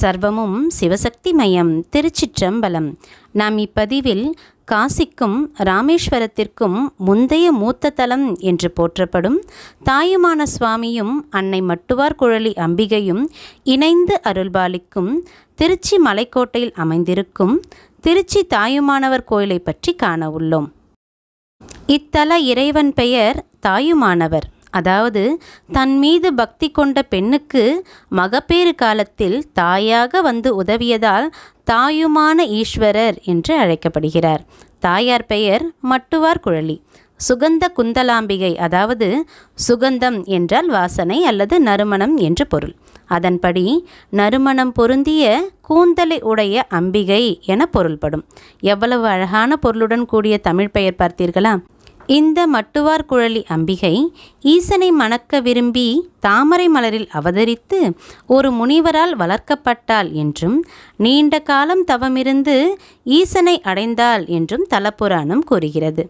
சர்வமும் சிவசக்தி மயம் திருச்சிற்றம்பலம். நாம் இப்பதிவில் காசிக்கும் ராமேஸ்வரத்திற்கும் முந்தைய மூத்த தலம் என்று போற்றப்படும் தாயுமான சுவாமியும் அன்னை மட்டுவார் குழலி அம்பிகையும் இணைந்து அருள்பாலிக்கும் திருச்சி மலைக்கோட்டையில் அமைந்திருக்கும் திருச்சி தாயுமானவர் கோயிலை பற்றி காண உள்ளோம். இத்தல இறைவன் பெயர் தாயுமானவர். அதாவது தன் மீது பக்தி கொண்ட பெண்ணுக்கு மகப்பேறு காலத்தில் தாயாக வந்து உதவியதால் தாயுமான ஈஸ்வரர் என்று அழைக்கப்படுகிறார். தாயார் பெயர் மட்டுவார் குழலி. சுகந்த குந்தலாம்பிகை அதாவது சுகந்தம் என்றால் வாசனை அல்லது நறுமணம் என்று பொருள். அதன்படி நறுமணம் பொருந்திய கூந்தலை உடைய அம்பிகை என பொருள்படும். எவ்வளவு அழகான பொருளுடன் கூடிய தமிழ் பெயர் பார்த்தீர்களா? இந்த மட்டுவார் குழலி அம்பிகை ஈசனை மணக்க விரும்பி தாமரை மலரில் அவதரித்து ஒரு முனிவரால் வளர்க்கப்பட்டாள் என்றும் நீண்ட காலம் தவமிருந்து ஈசனை அடைந்தாள் என்றும் தலப்புராணம் கூறுகிறது.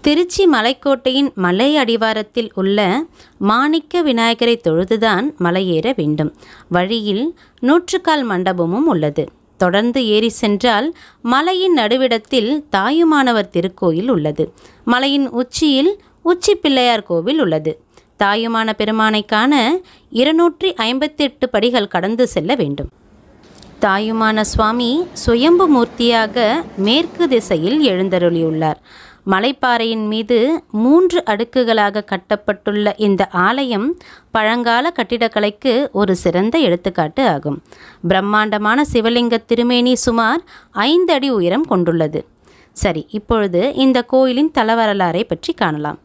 திருச்சி மலைக்கோட்டையின் மலை அடிவாரத்தில் உள்ள மாணிக்க விநாயகரை தொழுதுதான் மலையேற வேண்டும். வழியில் நூற்றுக்கால் மண்டபமும் உள்ளது. தொடர்ந்து ஏறி சென்றால் மலையின் நடுவிடத்தில் தாயுமானவர் திருக்கோயில் உள்ளது. மலையின் உச்சியில் உச்சி பிள்ளையார் கோவில் உள்ளது. தாயுமான பெருமானை காண இருநூற்றி ஐம்பத்தி எட்டு படிகள் கடந்து செல்ல வேண்டும். தாயுமான சுவாமி சுயம்பு மூர்த்தியாக மேற்கு திசையில் எழுந்தருளியுள்ளார். மலைப்பாறையின் மீது மூன்று அடுக்குகளாக கட்டப்பட்டுள்ள இந்த ஆலயம் பழங்கால கட்டிடக்கலைக்கு ஒரு சிறந்த எடுத்துக்காட்டு ஆகும். பிரம்மாண்டமான சிவலிங்க திருமேனி சுமார் ஐந்து அடி உயரம் கொண்டுள்ளது. சரி இப்பொழுது இந்த கோயிலின் தலவரலாறை பற்றி காணலாம்.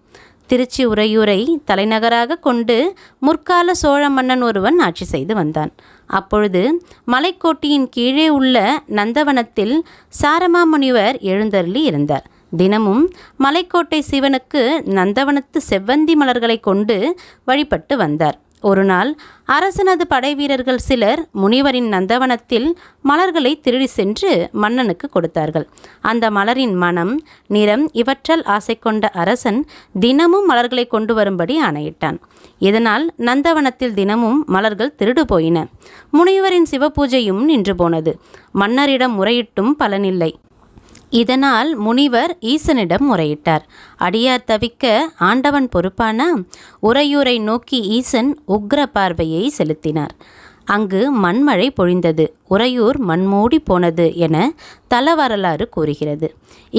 திருச்சி உறையூரை தலைநகராக கொண்டு முற்கால சோழ மன்னன் ஒருவன் ஆட்சி செய்து வந்தான். அப்பொழுது மலைக்கோட்டியின் கீழே உள்ள நந்தவனத்தில் சாரமாமுனிவர் எழுந்தருளி இருந்தார். தினமும் மலைக்கோட்டை சிவனுக்கு நந்தவனத்து செவ்வந்தி மலர்களை கொண்டு வழிபட்டு வந்தார். ஒரு நாள் அரசனது படைவீரர்கள் சிலர் முனிவரின் நந்தவனத்தில் மலர்களை திருடி சென்று மன்னனுக்கு கொடுத்தார்கள். அந்த மலரின் மனம் நிறம் இவற்றால் ஆசை கொண்ட அரசன் தினமும் மலர்களை கொண்டு வரும்படி ஆணையிட்டான். இதனால் நந்தவனத்தில் தினமும் மலர்கள் திருடு போயின. முனிவரின் சிவபூஜையும் நின்று போனது. மன்னரிடம் முறையிட்டும் பலனில்லை. இதனால் முனிவர் ஈசனிடம் முறையிட்டார். அடியார் தவிக்க ஆண்டவன் பொறுப்பான உறையூரை நோக்கி ஈசன் உக்ர பார்வையை செலுத்தினார். அங்கு மண்மழை பொழிந்தது. உறையூர் மண்மூடி போனது என தல வரலாறு கூறுகிறது.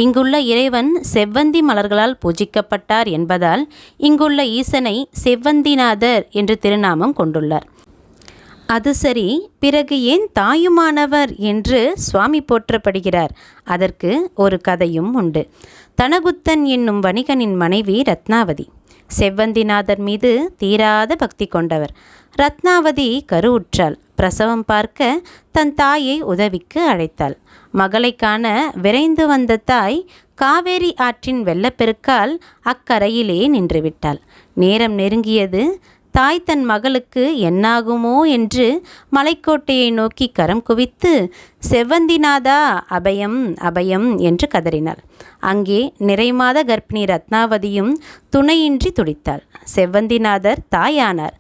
இங்குள்ள இறைவன் செவ்வந்தி மலர்களால் பூஜிக்கப்பட்டார் என்பதால் இங்குள்ள ஈசனை செவ்வந்திநாதர் என்று திருநாமம் கொண்டுள்ளார். அது சரி பிறகு ஏன் தாயுமானவர் என்று சுவாமி போற்றப்படுகிறார்? அதற்கு ஒரு கதையும் உண்டு. தனகுத்தன் என்னும் வணிகனின் மனைவி ரத்னாவதி. செவ்வந்திநாதர் மீது தீராத பக்தி கொண்டவர். ரத்னாவதி கருவுற்றாள். பிரசவம் பார்க்க தன் தாயை உதவிக்கு அழைத்தாள். மகளை காண விரைந்து வந்த தாய் காவேரி ஆற்றின் வெள்ளப்பெருக்கால் அக்கரையிலே நின்றுவிட்டாள். நேரம் நெருங்கியது தாய் தன் மகளுக்கு என்னாகுமோ என்று மலைக்கோட்டையை நோக்கி கரம் குவித்து செவ்வந்திநாதா அபயம் அபயம் என்று கதறினாள். அங்கே நிறைமாத கர்ப்பிணி ரத்னாவதியும் துணையின்றி துடித்தாள். செவ்வந்திநாதர் தாயானார்.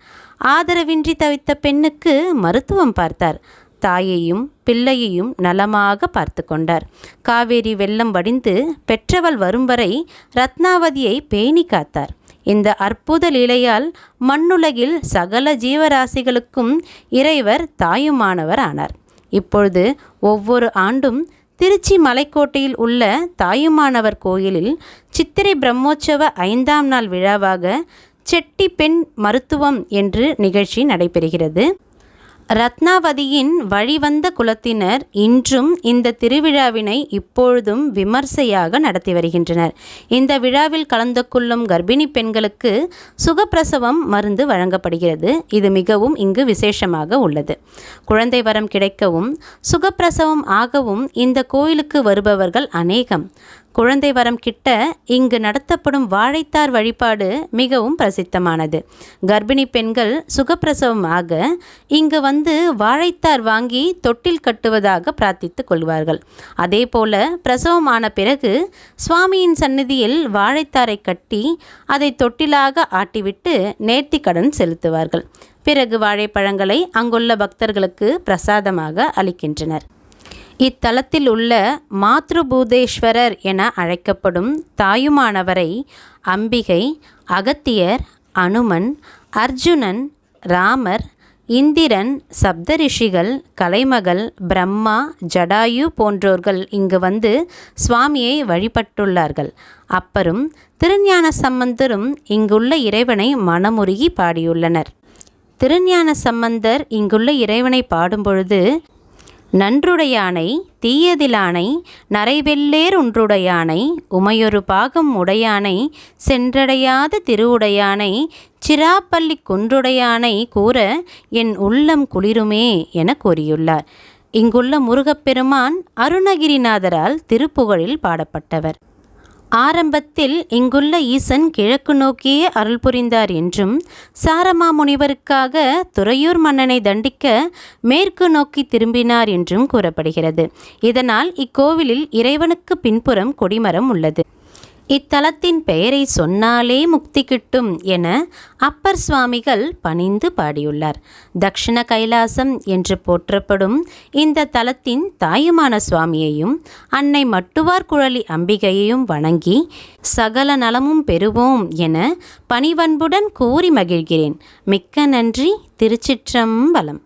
ஆதரவின்றி தவித்த பெண்ணுக்கு மருத்துவம் பார்த்தார். தாயையும் பிள்ளையையும் நலமாக பார்த்து கொண்டார். காவேரி வெள்ளம் வடிந்து பெற்றவள் வரும் வரை ரத்னாவதியை பேணி காத்தார். இந்த அற்புத லீலையால் மண்ணுலகில் சகல ஜீவராசிகளுக்கும் இறைவர் தாயுமானவர் ஆனார். இப்பொழுது ஒவ்வொரு ஆண்டும் திருச்சி மலைக்கோட்டையில் உள்ள தாயுமானவர் கோயிலில் சித்திரை பிரம்மோற்சவ ஐந்தாம் நாள் விழாவாக செட்டி பெண் மருத்துவம் என்று நிகழ்ச்சி நடைபெறுகிறது. ரத்னாவதியின் வழிவந்த குலத்தினர் இன்றும் இந்த திருவிழாவினை இப்பொழுதும் விமர்சையாக நடத்தி வருகின்றனர். இந்த விழாவில் கலந்து கொள்ளும் கர்ப்பிணி பெண்களுக்கு சுகப்பிரசவம் மருந்து வழங்கப்படுகிறது. இது மிகவும் இங்கு விசேஷமாக உள்ளது. குழந்தை வரம் கிடைக்கவும் சுகப்பிரசவம் ஆகவும் இந்த கோயிலுக்கு வருபவர்கள் அநேகம். குழந்தை வரம் கிட்ட இங்கு நடத்தப்படும் வாழைத்தார் வழிபாடு மிகவும் பிரசித்தமானது. கர்ப்பிணி பெண்கள் சுகப்பிரசவம் ஆக இங்கு வந்து வாழைத்தார் வாங்கி தொட்டில் கட்டுவதாக பிரார்த்தித்துக் கொள்வார்கள். அதே போல பிரசவம் ஆன பிறகு சுவாமியின் சந்நிதியில் வாழைத்தாரை கட்டி அதை தொட்டிலாக ஆட்டிவிட்டு நேர்த்திக்கடன் செலுத்துவார்கள். பிறகு வாழைப்பழங்களை அங்குள்ள பக்தர்களுக்கு பிரசாதமாக அளிக்கின்றனர். இத்தலத்தில் உள்ள மாத்ருபூதேஸ்வரர் என அழைக்கப்படும் தாயுமானவரை அம்பிகை அகத்தியர் அனுமன் அர்ஜுனன் ராமர் இந்திரன் சப்தரிஷிகள் கலைமகள் பிரம்மா ஜடாயு போன்றோர்கள் இங்கு வந்து சுவாமியை வழிபட்டுள்ளார்கள். அப்பரும் திருஞான சம்பந்தரும் இங்குள்ள இறைவனை மனமுருகி பாடியுள்ளனர். திருஞான சம்பந்தர் இங்குள்ள இறைவனை பாடும்பொழுது நன்றுடையானை தீயதிலானை நரைவெல்லேர் ஒன்றுடையானை உமையொரு பாகம் உடையானை சென்றடையாத திருவுடையானை சிராப்பள்ளி குன்றுடையானை கூற என் உள்ளம் குளிருமே என கூறியுள்ளார். இங்குள்ள முருகப்பெருமான் அருணகிரிநாதரால் திருப்புகழில் பாடப்பட்டவர். ஆரம்பத்தில் இங்குள்ள ஈசன் கிழக்கு நோக்கியே அருள் புரிந்தார் என்றும் சாரமா முனிவருக்காக துறையூர் மன்னனை தண்டிக்க மேற்கு நோக்கி திரும்பினார் என்றும் கூறப்படுகிறது. இதனால் இக்கோவிலில் இறைவனுக்கு பின்புறம் கொடிமரம் உள்ளது. இத்தலத்தின் பெயரை சொன்னாலே முக்தி கிட்டும் என அப்பர் சுவாமிகள் பணிந்து பாடியுள்ளார். தக்ஷண கைலாசம் என்று போற்றப்படும் இந்த தலத்தின் தாயுமான சுவாமியையும் அன்னை மட்டுவார் குழலி அம்பிகையையும் வணங்கி சகல நலமும் பெறுவோம் என பணிவன்புடன் கூறி மகிழ்கிறேன். மிக்க நன்றி திருச்சிற்றம்பலம்.